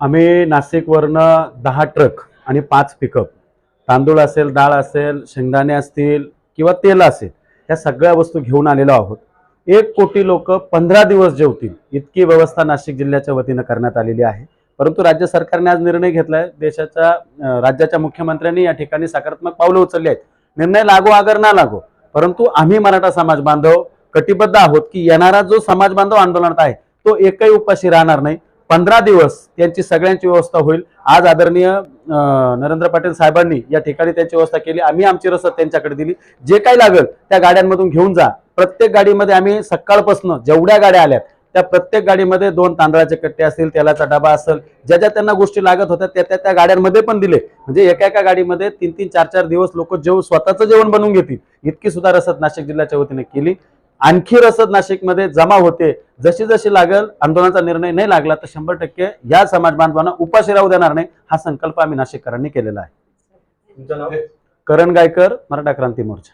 आम्ही नाशिकवरनं दहा ट्रक आणि पाच पिकअप. तांदूळ असेल डाळ असेल शेंगदाणे असतील किंवा तेल असेल या सगळ्या वस्तू घेऊन आलेलो आहोत. एक कोटी लोक पंधरा दिवस जेवतील. इतकी व्यवस्था नाशिक जिल्ह्याच्या वतीनं करण्यात आलेली आहे. परंतु राज्य सरकारने आज निर्णय घेतलाय. देशाच्या राज्याच्या मुख्यमंत्र्यांनी या ठिकाणी सकारात्मक पावलं उचलली आहेत. निर्णय लागू अगर ना लागो. परंतु आम्ही मराठा समाज बांधव कटिबद्ध आहोत की येणारा जो समाज बांधव आंदोलनात आहे तो एकही उपाशी राहणार नाही. पंधरा दिवस त्यांची सगळ्यांची व्यवस्था होईल. आज आदरणीय नरेंद्र पाटील साहेबांनी या ठिकाणी त्यांची व्यवस्था केली. आम्ही आमची रसद त्यांच्याकडे दिली. जे काही लागेल त्या गाड्यांमधून घेऊन जा. प्रत्येक गाडीमध्ये आम्ही सकाळपासून जेवढ्या गाड्या आल्यात त्या प्रत्येक गाडीमध्ये दोन तांदळाचे कट्टे असतील तेलाचा डबा असेल ज्या ज्या त्यांना गोष्टी लागत होत्या त्या त्या त्या गाड्यांमध्ये पण दिले. म्हणजे एका एका गाडीमध्ये तीन तीन चार चार दिवस लोक जेव स्वतःचं जेवण बनवून घेतील. इतकी सुद्धा रसद नाशिक जिल्ह्याच्या वतीने केली. आणखी रसद नाशिकमध्ये जमा होते. जशी जशी लागेल आंदोलनाचा निर्णय नाही लागला तर शंभर टक्के या समाज बांधवांना उपाशी राहू देणार नाही हा संकल्प आम्ही नाशिककरांनी केलेला आहे. तुमचं नाव? करण गायकर मराठा क्रांती मोर्चा.